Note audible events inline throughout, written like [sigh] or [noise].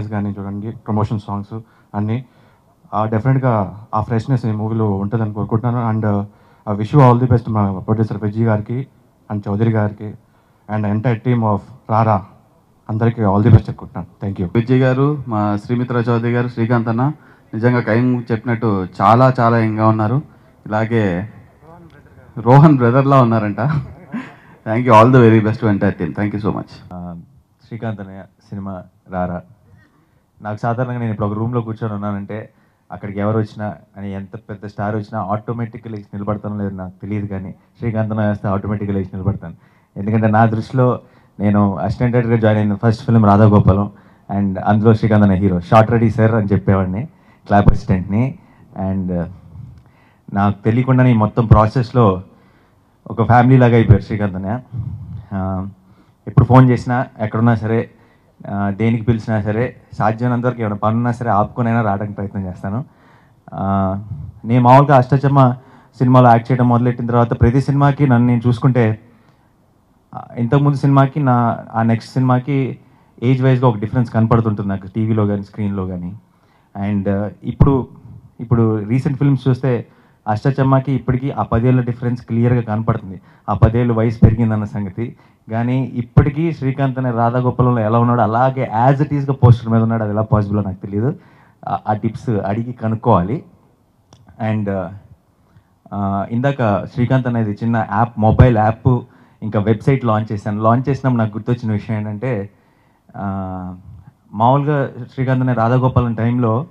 Trailers కానీ చూడండి promotion songs అన్నీ డెఫినెట్గా ఆ ఫ్రెష్నెస్ ఈ మూవీలో ఉంటుందని కోరుకుంటున్నాను. And wish all the best మా ప్రొడ్యూసర్ విజయ్ గారికి అండ్ చౌదరి గారికి and entire team of Rara అందరికీ ఆల్ ది బెస్ట్ చెప్పుకుంటున్నాను. థ్యాంక్ యూ విజయ్ గారు మా శ్రీమిత్ర చౌదరి గారు శ్రీకాంత్ అన్న నిజంగా కైం చెప్పినట్టు చాలా చాలా యంగ్గా ఉన్నారు. ఇలాగే రోహన్ బ్రదర్లా ఉన్నారంట. Thank you all the very best entire team thank you so much Srikanth అనే సినిమా రారా. నాకు సాధారణంగా నేను ఇప్పుడు ఒక రూమ్లో కూర్చొని ఉన్నానంటే అక్కడికి ఎవరు వచ్చినా అని ఎంత పెద్ద స్టార్ వచ్చినా ఆటోమేటిక్గా లేచి నిలబడతానో లేదో నాకు తెలియదు కానీ శ్రీకాంత్ వేస్తే ఆటోమేటిక్గా లేచి నిలబడతాను. ఎందుకంటే నా దృష్టిలో నేను అసిస్టెంట్ డైరెక్టర్గా జాయిన్ అయిన ఫస్ట్ ఫిల్మ్ రాధాగోపాలం అండ్ అందులో శ్రీకాంత్ అనే హీరో షార్ట్ రెడీ సార్ అని చెప్పేవాడిని క్లాప్ అసిస్టెంట్ని అండ్ నాకు తెలియకుండానే ఈ మొత్తం ప్రాసెస్లో ఒక ఫ్యామిలీ లాగా అయిపోయారు శ్రీకాంత్ అనే uh, ఎప్పుడు ఫోన్ చేసినా ఎక్కడున్నా సరే దేనికి పిలిచినా సరే సాధ్యమైనంత వరకు ఏమైనా పనున్నా సరే ఆపుకునైనా రావడానికి ప్రయత్నం చేస్తాను. నేను మామూలుగా అష్టచమ్మ సినిమాలో యాక్ట్ చేయడం మొదలెట్టిన తర్వాత ప్రతి సినిమాకి నన్ను నేను చూసుకుంటే ఇంతకుముందు సినిమాకి నా ఆ నెక్స్ట్ సినిమాకి ఏజ్ వైజ్గా ఒక డిఫరెన్స్ కనపడుతుంటుంది నాకు టీవీలో కానీ స్క్రీన్లో కానీ అండ్ ఇప్పుడు ఇప్పుడు రీసెంట్ ఫిల్మ్స్ చూస్తే అష్టచమ్మకి ఇప్పటికీ ఆ పదేళ్ళ డిఫరెన్స్ క్లియర్గా కనపడుతుంది. ఆ పదేళ్ళు వయసు పెరిగిందన్న సంగతి. కానీ ఇప్పటికీ శ్రీకాంత్ అనే రాధాగోపాలంలో ఎలా ఉన్నాడో అలాగే యాజ్ ఇట్ ఈస్గా పోస్టర్ మీద ఉన్నాడు. అది ఎలా పాసిబుల్ నాకు తెలియదు ఆ- టిప్స్ అడిగి కనుక్కోవాలి. అండ్ uh, ఇందాక శ్రీకాంత్ అనేది చిన్న యాప్ మొబైల్ యాప్ ఇంకా వెబ్సైట్ లాంచ్ చేశాను. లాంచ్ చేసినప్పుడు నాకు గుర్తొచ్చిన విషయం ఏంటంటే మామూలుగా శ్రీకాంత్ అనే రాధాగోపాలం టైంలో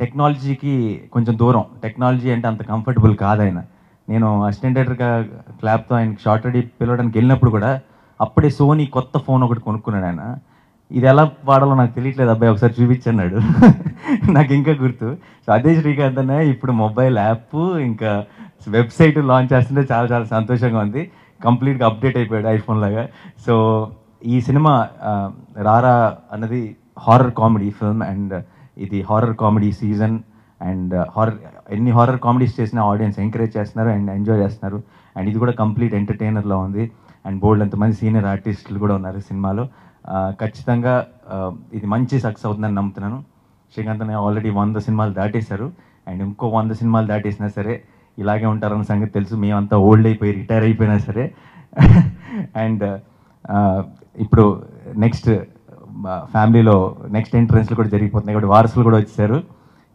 టెక్నాలజీకి కొంచెం దూరం. టెక్నాలజీ అంటే అంత కంఫర్టబుల్ కాదు ఆయన నేను అసిస్టెంట్ క్లాప్తో ఆయనకి షార్ట్ రెడీ పిలవడానికి వెళ్ళినప్పుడు కూడా అప్పుడే సోనీ కొత్త ఫోన్ ఒకటి కొనుక్కున్నాడు ఆయన. ఇది ఎలా వాడాలో నాకు తెలియట్లేదు అబ్బాయి ఒకసారి చూపించన్నాడు. [laughs] నాకు ఇంకా గుర్తు. సో అదే శ్రీకాంత్ అన్న ఇప్పుడు మొబైల్ యాప్ ఇంకా వెబ్సైట్ లాంచ్ చేస్తుంటే చాలా చాలా సంతోషంగా ఉంది. కంప్లీట్గా అప్డేట్ అయిపోయాడు ఐఫోన్ లాగా. సో ఈ సినిమా రారా అన్నది హారర్ కామెడీ ఫిల్మ్ అండ్ ఇది horror comedy season and horror ఎన్ని హారర్ కామెడీస్ చేసినా ఆడియన్స్ ఎంకరేజ్ చేస్తున్నారు అండ్ ఎంజాయ్ చేస్తున్నారు. అండ్ ఇది కూడా కంప్లీట్ ఎంటర్టైనర్లో ఉంది. అండ్ బోల్డ్ ఎంతమంది సీనియర్ ఆర్టిస్టులు కూడా ఉన్నారు సినిమాలో. Uh, ఖచ్చితంగా uh, ఇది మంచి సక్సెస్ అవుతుందని నమ్ముతున్నాను. శ్రీకాంత్ అనే ఆల్రెడీ వంద సినిమాలు దాటేశారు. అండ్ ఇంకో వంద సినిమాలు దాటేసినా సరే ఇలాగే ఉంటారన్న సంగతి తెలుసు. మేమంతా ఓల్డ్ అయిపోయి రిటైర్ అయిపోయినా సరే. [laughs] అండ్ uh, ఇప్పుడు నెక్స్ట్ ఫ్యామిలీలో నెక్స్ట్ ఎంట్రెన్స్లు కూడా జరిగిపోతున్నాయి కాబట్టి వారసులు కూడా వచ్చేసారు.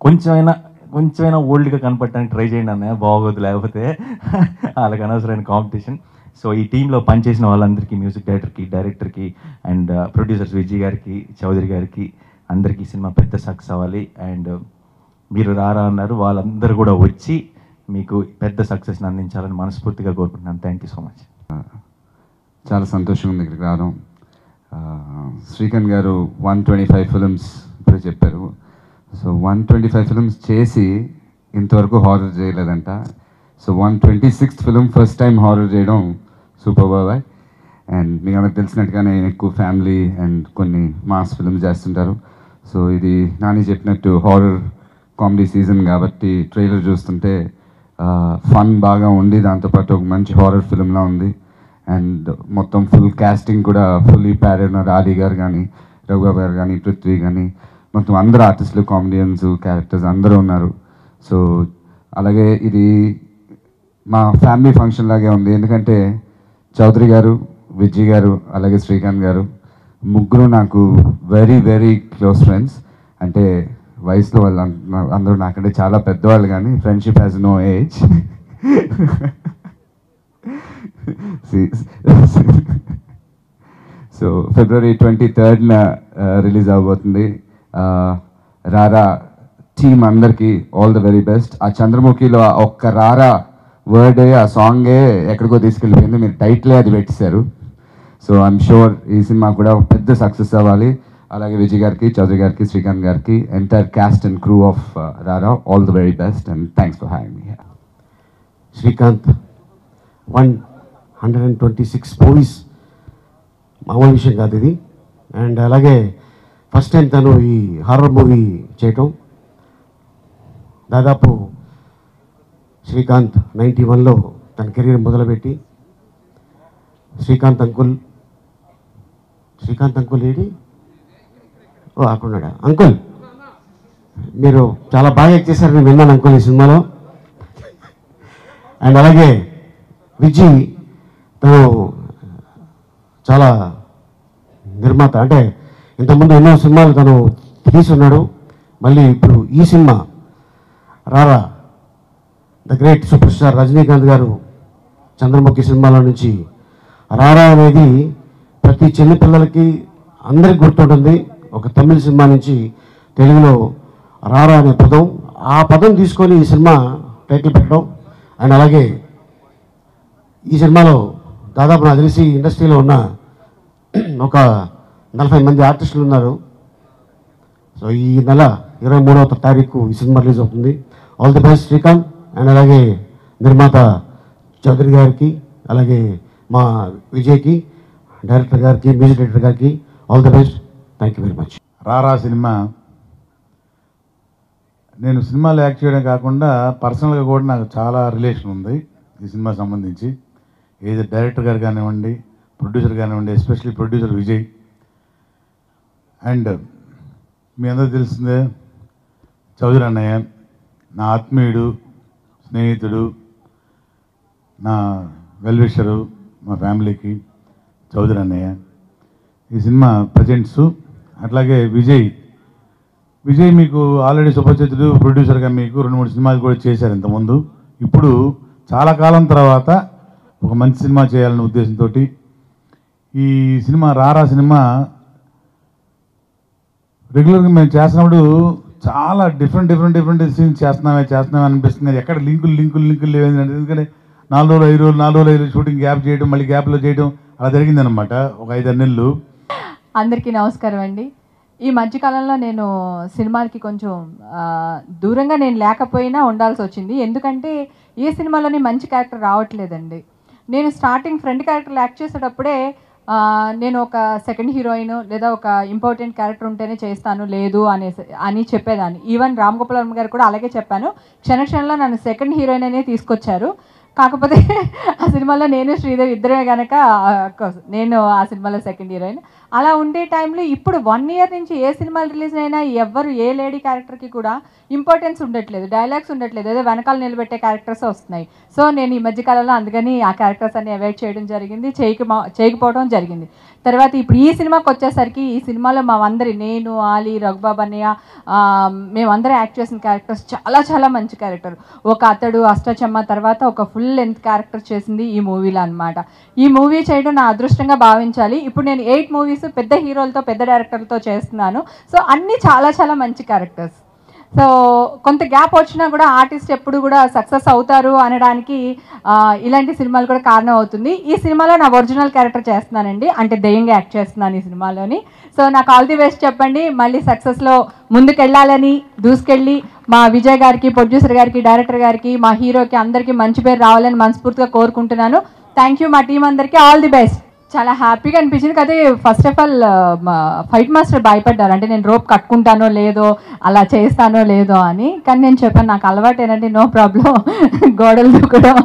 కొంచెమైనా కొంచెమైనా ఓల్డ్గా కనపడటానికి ట్రై చేయండి అన్నయ్య బాగోదు లేకపోతే [laughs] వాళ్ళకి అనవసరమైన కాంపిటీషన్. సో ఈ టీంలో పనిచేసిన వాళ్ళందరికీ మ్యూజిక్ డైరెక్టర్కి డైరెక్టర్కి అండ్ uh, ప్రొడ్యూసర్స్ విజయ్ గారికి చౌదరి గారికి అందరికీ సినిమా పెద్ద సక్సెస్ అవ్వాలి. అండ్ uh, మీరు రారా అన్నారు వాళ్ళందరూ కూడా వచ్చి మీకు పెద్ద సక్సెస్ని అందించాలని మనస్ఫూర్తిగా కోరుకుంటున్నాను. థ్యాంక్ యూ సో మచ్ చాలా సంతోషంగా దగ్గరికి రావడం. శ్రీకాంత్ గారు వన్ ట్వంటీ ఫైవ్ ఫిలిమ్స్ ఇప్పుడు చెప్పారు. So one twenty five films చేసి ఇంతవరకు horror చేయలేదంట. So one twenty sixth film first time horror చేయడం సూపర్ బాబాయ్. అండ్ మీకు అందరికి తెలిసినట్టుగానే ఎక్కువ ఫ్యామిలీ అండ్ కొన్ని మాస్ ఫిల్మ్స్ చేస్తుంటారు. సో ఇది నాని చెప్పినట్టు హారర్ కామెడీ సీజన్ కాబట్టి ట్రైలర్ చూస్తుంటే ఫన్ బాగా ఉంది. దాంతోపాటు ఒక మంచి హారర్ ఫిల్మ్లా ఉంది. అండ్ మొత్తం ఫుల్ కాస్టింగ్ కూడా ఫుల్లీ ప్యారెడ్ ఆది గారు కానీ రఘు గారు కానీ పృథ్వీ కానీ మొత్తం అందరు ఆర్టిస్టులు కామెడియన్స్ క్యారెక్టర్స్ అందరూ ఉన్నారు. సో అలాగే ఇది మా ఫ్యామిలీ ఫంక్షన్ లాగే ఉంది. ఎందుకంటే చౌదరి గారు విజయ్ గారు అలాగే శ్రీకాంత్ గారు ముగ్గురు నాకు వెరీ వెరీ క్లోజ్ ఫ్రెండ్స్ అంటే వయసులో వాళ్ళు అందరూ నాకంటే చాలా పెద్దవాళ్ళు కానీ friendship has no age so February twenty థర్డ్న release అవబోతుంది ఆ, రారా టీమ్ అందరికీ ఆల్ ద వెరీ బెస్ట్ ఆ చంద్రముఖిలో ఆ ఒక్క రారా వర్డే ఆ సాంగే ఎక్కడికో తీసుకెళ్ళిపోయింది మీరు టైటిలే అది పెట్టేశారు సో ఐఎమ్ షూర్ ఈ సినిమా కూడా ఒక పెద్ద సక్సెస్ అవ్వాలి అలాగే విజయ్ గారికి చౌదరి గారికి శ్రీకాంత్ గారికి entire cast and crew of Rara all the very best and thanks for having me Srikanth one hundred and twenty six movies మామూలు విషయం కాదు ఇది. అండ్ అలాగే ఫస్ట్ టైం తను ఈ హారర్ మూవీ చేయటం. దాదాపు శ్రీకాంత్ నైంటీ వన్లో తన కెరీర్ మొదలుపెట్టి శ్రీకాంత్ అంకుల్ శ్రీకాంత్ అంకుల్ ఏడి? ఓ అక్కడున్నాడా? అంకుల్! మీరు చాలా బాగా యాక్ట్ చేశారు నేను విన్నాను అంకుల్ ఈ సినిమాలో. అండ్ అలాగే విజయ్ తను చాలా నిర్మాత. అంటే ఇంతకుముందు ఎన్నో సినిమాలు తను తీసున్నాడు మళ్ళీ ఇప్పుడు ఈ cinema Rara the great super star Rajinikanth గారు చంద్రముఖి సినిమాల నుంచి రారా అనేది ప్రతి చిన్నపిల్లలకి అందరికి గుర్తుంటుంది. ఒక తమిళ సినిమా నుంచి తెలుగులో రారా అనే పదం. ఆ పదం తీసుకొని ఈ సినిమా టైటిల్ పెట్టడం. అండ్ అలాగే ఈ సినిమాలో దాదాపు నాకు తెలిసి ఇండస్ట్రీలో ఉన్న ఒక నలభై మంది ఆర్టిస్టులు ఉన్నారు. సో ఈ నెల ఇరవై మూడవ తారీఖు ఈ సినిమా రిలీజ్ అవుతుంది. All the best Srikanth. And అలాగే నిర్మాత చౌదరి గారికి అలాగే మా విజయ్కి డైరెక్టర్ గారికి మ్యూజిక్ డైరెక్టర్ గారికి all the best thank you very much Rara cinema. నేను సినిమాలో యాక్ట్ చేయడం కాకుండా పర్సనల్గా కూడా నాకు చాలా రిలేషన్ ఉంది ఈ సినిమా సంబంధించి. ఏది డైరెక్టర్ గారు కానివ్వండి ప్రొడ్యూసర్ కానివ్వండి ఎస్పెషల్లీ ప్రొడ్యూసర్ విజయ్. అండ్ మీ అందరూ తెలిసిందే చౌదరి అన్నయ్య నా ఆత్మీయుడు స్నేహితుడు నా వెల్విషరు మా ఫ్యామిలీకి చౌదరి అన్నయ్య. ఈ సినిమా ప్రజెంట్స్ అట్లాగే విజయ్. విజయ్ మీకు ఆల్రెడీ సుపరిచితుడు ప్రొడ్యూసర్గా మీకు రెండు మూడు సినిమాలు కూడా చేశారు ఇంతకుముందు. ఇప్పుడు చాలా కాలం తర్వాత ఒక మంచి సినిమా చేయాలనే ఉద్దేశంతో ఈ సినిమా రారా సినిమా రెగ్యులర్గా మేము చేస్తున్నప్పుడు చాలా డిఫరెంట్ డిఫరెంట్ డిఫరెంట్ సీన్స్ చేస్తున్నామే చేస్తున్నామే అనిపిస్తుంది. ఎక్కడ లింకులు లింకులు లింకులు లేవు ఎందుకంటే నాలుగు రోజులు ఐదు రోజులు నాలుగు రోజులు ఐదు రోజులు షూటింగ్ గ్యాప్ చేయడం మళ్ళీ గ్యాప్లో చేయడం అలా జరిగిందనమాట ఒక ఐదారు నెలలు. అందరికీ నమస్కారం అండి. ఈ మధ్యకాలంలో నేను సినిమాలకి కొంచెం దూరంగా నేను లేకపోయినా ఉండాల్సి వచ్చింది. ఎందుకంటే ఏ సినిమాలోని మంచి క్యారెక్టర్ రావట్లేదండి. నేను స్టార్టింగ్ ఫ్రెండ్ క్యారెక్టర్ యాక్ట్ చేసేటప్పుడే నేను ఒక సెకండ్ హీరోయిన్ లేదా ఒక ఇంపార్టెంట్ క్యారెక్టర్ ఉంటేనే చేస్తాను లేదు అనేసి అని చెప్పేదాన్ని. ఈవెన్ రామ్ గోపాల్ వర్మ గారు కూడా అలాగే చెప్పాను. క్షణక్షణంలో నన్ను సెకండ్ హీరోయిన్ అనే తీసుకొచ్చారు. కాకపోతే [laughs] ఆ సినిమాలో నేను శ్రీదేవి ఇద్దరే కనుక నేను ఆ సినిమాలో సెకండ్ హీరోయిన్ అలా ఉండే టైంలో ఇప్పుడు వన్ ఇయర్ నుంచి ఏ సినిమాలు రిలీజ్ అయినా ఎవ్వరు ఏ లేడీ క్యారెక్టర్కి కూడా ఇంపార్టెన్స్ ఉండట్లేదు డైలాగ్స్ ఉండట్లేదు ఏదో వెనకాల నిలబెట్టే క్యారెక్టర్స్ వస్తున్నాయి. సో నేను ఈ మధ్యకాలంలో అందుకని ఆ క్యారెక్టర్స్ అన్ని అవాయిడ్ చేయడం జరిగింది చేయక చేయకపోవడం జరిగింది. తర్వాత ఇప్పుడు ఈ సినిమాకి వచ్చేసరికి ఈ సినిమాలో మా అందరి నేను ఆలీ రఘుబాబు అన్నయ్య మేమందరం యాక్ట్ చేసిన క్యారెక్టర్స్ చాలా చాలా మంచి క్యారెక్టర్ ఒక అతడు అష్టచమ్మ తర్వాత ఒక ఫుల్ లెంత్ క్యారెక్టర్ చేసింది ఈ మూవీలో అన్నమాట. ఈ మూవీ చేయడం నా అదృష్టంగా భావించాలి. ఇప్పుడు నేను ఎయిట్ మూవీస్ పెద్ద హీరోలతో పెద్ద డైరెక్టర్లతో చేస్తున్నాను. సో అన్నీ చాలా చాలా మంచి క్యారెక్టర్స్ సో కొంత గ్యాప్ వచ్చినా కూడా ఆర్టిస్ట్ ఎప్పుడు కూడా సక్సెస్ అవుతారు అనడానికి ఇలాంటి సినిమాలు కూడా కారణం అవుతుంది. ఈ సినిమాలో నా ఒరిజినల్ క్యారెక్టర్ చేస్తున్నానండి. అంటే దెయ్యంగా యాక్ట్ చేస్తున్నాను ఈ సినిమాలోని. సో నాకు ఆల్ ది బెస్ట్ చెప్పండి. మళ్ళీ సక్సెస్లో ముందుకెళ్ళాలని దూసుకెళ్ళి మా విజయ్ గారికి ప్రొడ్యూసర్ గారికి డైరెక్టర్ గారికి మా హీరోకి అందరికీ మంచి పేరు రావాలని మనస్ఫూర్తిగా కోరుకుంటున్నాను. థ్యాంక్ యూ మా టీం అందరికీ. ఆల్ ది బెస్ట్ చాలా హ్యాపీగా అనిపించింది. కదా first of all fight master భయపడ్డారు. అంటే నేను రోప్ కట్టుకుంటానో లేదో అలా చేస్తానో లేదో అని. కానీ నేను చెప్పాను నాకు అలవాటు ఏంటంటే నో ప్రాబ్లం గోడలు దూకడం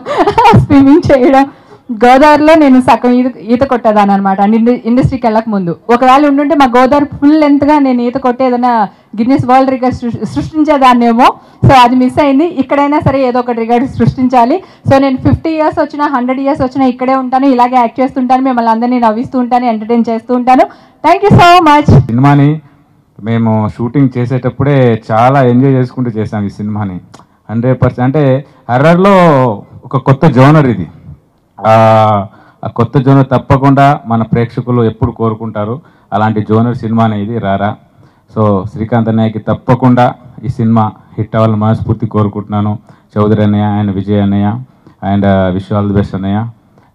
స్విమ్మింగ్ చేయడం. గోదావరిలో నేను సగం ఈత ఈత కొట్టేదాన్ని అనమాట ఇండస్ట్రీకి వెళ్ళక ముందు. ఒకవేళ ఉండుంటే మా గోదావరి ఫుల్ లెంత్గా నేను ఈత కొట్టి ఏదైనా గిన్నెస్ వరల్డ్ రికార్డ్ సృష్టించేదాన్నేమో. సో అది మిస్ అయింది. ఇక్కడైనా సరే ఏదో ఒక రికార్డ్ సృష్టించాలి. సో నేను ఫిఫ్టీ ఇయర్స్ వచ్చినా హండ్రెడ్ ఇయర్స్ వచ్చినా ఇక్కడే ఉంటాను. ఇలాగే యాక్ట్ చేస్తుంటాను. మిమ్మల్ని అందరినీ నవ్విస్తూ ఉంటాను ఎంటర్టైన్ చేస్తూ ఉంటాను. Thank you so much. సినిమాని మేము షూటింగ్ చేసేటప్పుడే చాలా ఎంజాయ్ చేసుకుంటూ చేసాం ఈ సినిమాని. Hundred percent. అంటే హర్రర్లో ఒక కొత్త జోనర్ ఇది. కొత్త జోనర్ తప్పకుండా మన ప్రేక్షకులు ఎప్పుడు కోరుకుంటారు. అలాంటి జోనర్ సినిమా అనేది రారా. సో శ్రీకాంత్ అన్నయ్యకి తప్పకుండా ఈ సినిమా హిట్ అవ్వాలని మనస్ఫూర్తి కోరుకుంటున్నాను. చౌదరి అన్నయ్య అండ్ విజయ్ అన్నయ్య and wish all the best అన్నయ్య.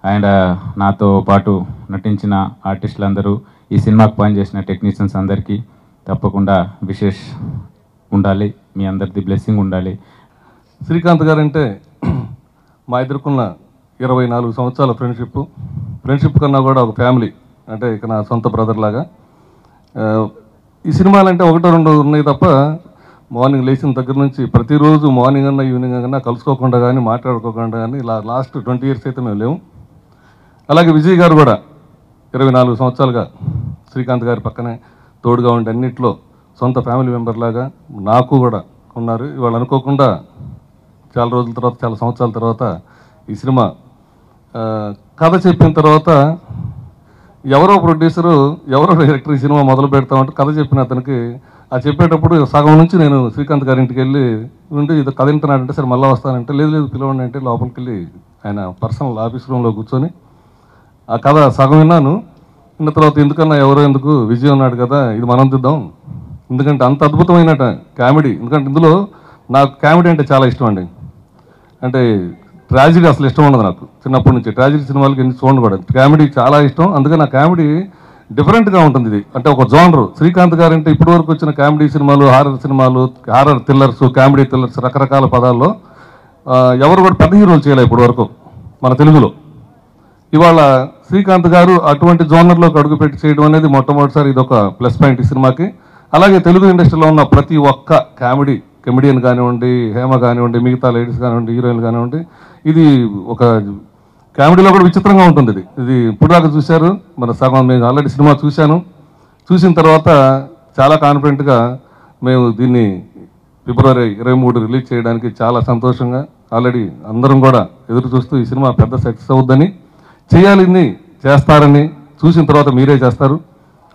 అండ్ నాతో పాటు నటించిన ఆర్టిస్టులందరూ ఈ సినిమాకి పనిచేసిన టెక్నీషియన్స్ అందరికీ తప్పకుండా విశేష్ ఉండాలి. మీ అందరిది బ్లెస్సింగ్ ఉండాలి. శ్రీకాంత్ గారు అంటే మా ఇద్దరుకున్న ఇరవై నాలుగు సంవత్సరాల ఫ్రెండ్షిప్. ఫ్రెండ్షిప్ కన్నా కూడా ఒక ఫ్యామిలీ అంటే ఇక నా సొంత బ్రదర్ లాగా. ఈ సినిమాలంటే ఒకటో రెండు ఉన్నాయి తప్ప మార్నింగ్ లేచిన దగ్గర నుంచి ప్రతిరోజు మార్నింగ్ అన్నా ఈవినింగ్ అన్నా కలుసుకోకుండా కానీ మాట్లాడుకోకుండా కానీ ఇలా లాస్ట్ ట్వంటీ ఇయర్స్ అయితే మేము లేము అలాగే విజయ్ గారు కూడా ఇరవై నాలుగు సంవత్సరాలుగా శ్రీకాంత్ గారి పక్కనే తోడుగా ఉండి అన్నింటిలో సొంత ఫ్యామిలీ మెంబర్ లాగా నాకు కూడా ఉన్నారు. ఇవాళ అనుకోకుండా చాలా రోజుల తర్వాత చాలా సంవత్సరాల తర్వాత ఈ సినిమా కథ చెప్పిన తర్వాత ఎవరో ప్రొడ్యూసరు ఎవరో డైరెక్టర్ ఈ సినిమా మొదలు పెడతామంటే కథ చెప్పిన అతనికి ఆ చెప్పేటప్పుడు సగం నుంచి నేను శ్రీకాంత్ గారి ఇంటికి వెళ్ళి ఉండి ఇది కథ వింటున్నాడంటే సరే మళ్ళీ వస్తానంటే లేదు లేదు పిలవండి అంటే లోపలికి వెళ్ళి ఆయన పర్సనల్ ఆఫీస్ రూమ్లో కూర్చొని ఆ కథ సగం విన్నాను. విన్న తర్వాత ఎందుకన్నా ఎవరో ఎందుకు విజయ్ ఉన్నాడు కదా ఇది మనం చూద్దాం ఎందుకంటే అంత అద్భుతమైన కామెడీ. ఎందుకంటే ఇందులో నాకు కామెడీ అంటే చాలా ఇష్టం అండి. అంటే ట్రాజిడీ అసలు ఇష్టం ఉండదు నాకు. చిన్నప్పటి నుంచి ట్రాజిడీ సినిమాలకి ఎన్ని చూడండి కూడా. కామెడీ చాలా ఇష్టం. అందుకే నా కామెడీ డిఫరెంట్గా ఉంటుంది ఇది అంటే ఒక జోనర్. శ్రీకాంత్ గారు అంటే ఇప్పటి వరకు వచ్చిన కామెడీ సినిమాలు హారర్ సినిమాలు హారర్ థ్రిల్లర్స్ కామెడీ థ్రిల్లర్స్ రకరకాల పదాల్లో ఎవరు కూడా పెద్ద హీరోలు చేయలే ఇప్పటి వరకు మన తెలుగులో. ఇవాళ శ్రీకాంత్ గారు అటువంటి జోనర్లోకి అడుగుపెట్టి చేయడం అనేది మొట్టమొదటిసారి ఇది ఒక ప్లస్ పాయింట్ ఈ సినిమాకి. అలాగే తెలుగు ఇండస్ట్రీలో ఉన్న ప్రతి ఒక్క కామెడీ కమెడియన్ కానివ్వండి హేమ కానివ్వండి మిగతా లేడీస్ కానివ్వండి హీరోయిన్లు కానివ్వండి ఇది ఒక కామెడీలో కూడా విచిత్రంగా ఉంటుంది ఇది. ఇది ఇప్పుడు దాకా చూశారు. మన సగం నేను ఆల్రెడీ సినిమా చూశాను. చూసిన తర్వాత చాలా కాన్ఫిడెంట్గా మేము దీన్ని ఫిబ్రవరి ఇరవై మూడు రిలీజ్ చేయడానికి చాలా సంతోషంగా ఆల్రెడీ అందరం కూడా ఎదురు చూస్తూ ఈ సినిమా పెద్ద సక్సెస్ అవుద్దని చేయాలని చేస్తారని చూసిన తర్వాత మీరే చేస్తారు.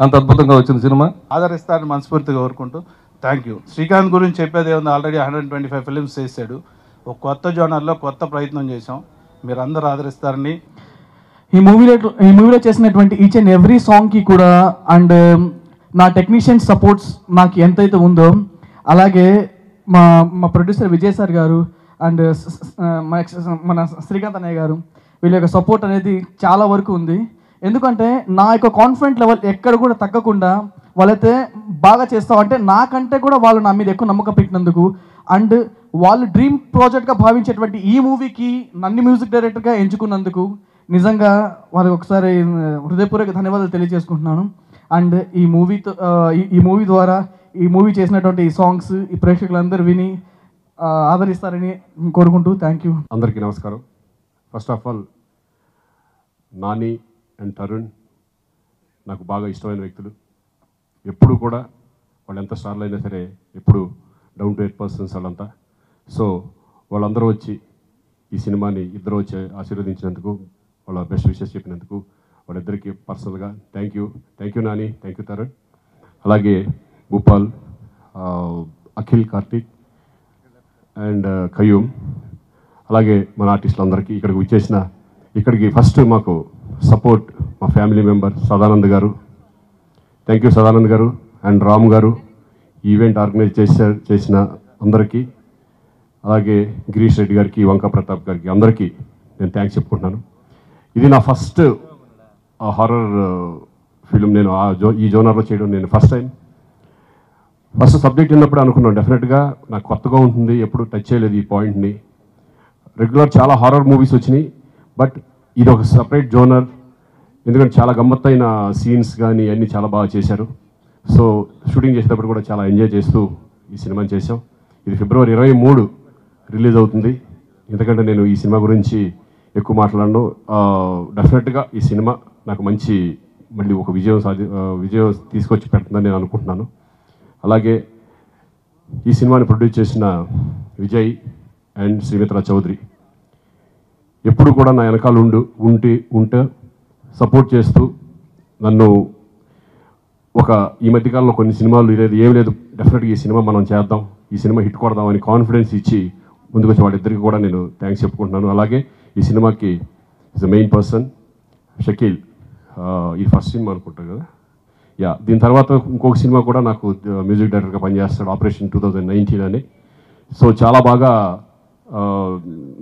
అంత అద్భుతంగా వచ్చిన సినిమా. ఆదరిస్తారని మనస్ఫూర్తిగా కోరుకుంటూ థ్యాంక్ యూ శ్రీకాంత్ గురించి చెప్పేది ఏముంది? Already hundred twenty five films చేశాడు. ఒక కొత్త జోనర్లో కొత్త ప్రయత్నం చేశాం. మీరు అందరూ ఆదరిస్తారని. ఈ మూవీలో ఈ మూవీలో చేసినటువంటి ఈచ్ అండ్ ఎవ్రీ సాంగ్కి కూడా అండ్ um, నా టెక్నీషియన్ సపోర్ట్స్ నాకు ఎంతైతే ఉందో అలాగే మా మా ప్రొడ్యూసర్ విజయ్ సార్ గారు అండ్ uh, uh, మన మన శ్రీకాంత్ అన్నయ్య గారు వీళ్ళ యొక్క సపోర్ట్ అనేది చాలా వరకు ఉంది. ఎందుకంటే నా యొక్క కాన్ఫిడెంట్ లెవెల్ ఎక్కడ కూడా తగ్గకుండా వాళ్ళైతే బాగా చేస్తావు అంటే నాకంటే కూడా వాళ్ళు నా మీద ఎక్కువ నమ్మకం పెట్టినందుకు అండ్ వాళ్ళు డ్రీమ్ ప్రాజెక్ట్గా భావించేటువంటి ఈ మూవీకి నన్ను మ్యూజిక్ డైరెక్టర్గా ఎంచుకున్నందుకు నిజంగా వాళ్ళకి ఒకసారి హృదయపూర్వక ధన్యవాదాలు తెలియజేసుకుంటున్నాను. అండ్ ఈ మూవీతో ఈ మూవీ ద్వారా ఈ మూవీ చేసినటువంటి ఈ సాంగ్స్ ఈ ప్రేక్షకులందరూ విని ఆదరిస్తారని కోరుకుంటూ థ్యాంక్ యూ. అందరికీ నమస్కారం. First of all Nani and Tarun నాకు బాగా ఇష్టమైన వ్యక్తులు. ఎప్పుడు కూడా వాళ్ళు ఎంత స్టార్లు అయినా సరే ఎప్పుడు డౌన్ టు ఎయిట్ పర్సన్స్ వాళ్ళంతా. సో వాళ్ళందరూ వచ్చి ఈ సినిమాని ఇద్దరు వచ్చి ఆశీర్వదించినందుకు వాళ్ళ బెస్ట్ విషెస్ చెప్పినందుకు వాళ్ళిద్దరికీ పర్సనల్గా thank you thank you Nani. Thank you Tarun. అలాగే భూపాల్ అఖిల్ కార్తీక్ అండ్ కయూమ్ అలాగే మన ఆర్టిస్టులందరికీ ఇక్కడికి వచ్చేసిన ఇక్కడికి ఫస్ట్ మాకు సపోర్ట్ మా ఫ్యామిలీ మెంబర్ సదానంద్ గారు. థ్యాంక్ యూ సదానంద్ గారు అండ్ రామ్ గారు ఈవెంట్ ఆర్గనైజ్ చేసే చేసిన అందరికీ అలాగే గిరీష్ రెడ్డి గారికి వంక ప్రతాప్ గారికి అందరికీ నేను థ్యాంక్స్ చెప్పుకుంటున్నాను. ఇది నా ఫస్ట్ హారర్ ఫిలిం నేను ఆ జో ఈ జోనర్లో చేయడం నేను ఫస్ట్ టైం ఫస్ట్ సబ్జెక్ట్ ఉన్నప్పుడు అనుకున్నాను డెఫినెట్గా నాకు కొత్తగా ఉంటుంది ఎప్పుడు టచ్ చేయలేదు ఈ పాయింట్ని రెగ్యులర్ చాలా హారర్ మూవీస్ వచ్చినాయి బట్ ఇది ఒక సపరేట్ జోనర్ ఎందుకంటే చాలా గమ్మత్తైన సీన్స్ కానీ అన్నీ చాలా బాగా చేశారు. సో షూటింగ్ చేసేటప్పుడు కూడా చాలా ఎంజాయ్ చేస్తూ ఈ సినిమాని చేసాం ఇది ఫిబ్రవరి ఇరవై మూడు రిలీజ్ అవుతుంది. ఎందుకంటే నేను ఈ సినిమా గురించి ఎక్కువ మాట్లాడను. డెఫినెట్గా ఈ సినిమా నాకు మంచి మళ్ళీ ఒక విజయం సాధి విజయం తీసుకొచ్చి పెడుతుందని నేను అనుకుంటున్నాను. అలాగే ఈ సినిమాని ప్రొడ్యూస్ చేసిన విజయ్ అండ్ శ్రీమిత్ర చౌదరి. ఎప్పుడు కూడా నా వెనకాల ఉండు ఉంటే ఉంటే సపోర్ట్ చేస్తూ నన్ను ఒక ఈ మధ్యకాలంలో కొన్ని సినిమాలు లేదు ఏం లేదు. డెఫినెట్గా ఈ సినిమా మనం చేద్దాం. ఈ సినిమా హిట్ కొడదామని కాన్ఫిడెన్స్ ఇచ్చి ముందుకు వచ్చి వాళ్ళిద్దరికి కూడా నేను థ్యాంక్స్ చెప్పుకుంటున్నాను. అలాగే ఈ సినిమాకి is the main person Shakeel. ఈ ఫస్ట్ సినిమా అనుకుంటా కదా. యా దీని తర్వాత ఇంకొక సినిమా కూడా నాకు మ్యూజిక్ డైరెక్టర్గా పనిచేస్తాడు ఆపరేషన్ టూ థౌజండ్ నైన్టీన్ అని. సో చాలా బాగా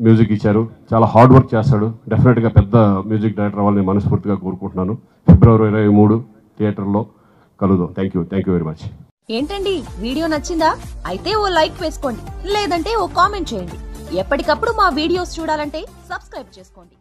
మ్యూజిక్ ఇచ్చారు. చాలా హార్డ్ వర్క్ చేస్తాడు. డెఫినెట్గా పెద్ద మ్యూజిక్ డైరెక్టర్ అవ్వాలని మనస్ఫూర్తిగా కోరుకుంటున్నాను. ఫిబ్రవరి ఇరవై మూడు థియేటర్లో కలుద్దాం. Thank you thank you very much ఏంటండి? వీడియో నచ్చిందా? అయితే ఓ లైక్ వేసుకోండి. లేదంటే ఓ కామెంట్ చేయండి. ఎప్పటికప్పుడు మా వీడియోస్ చూడాలంటే సబ్స్క్రైబ్ చేసుకోండి.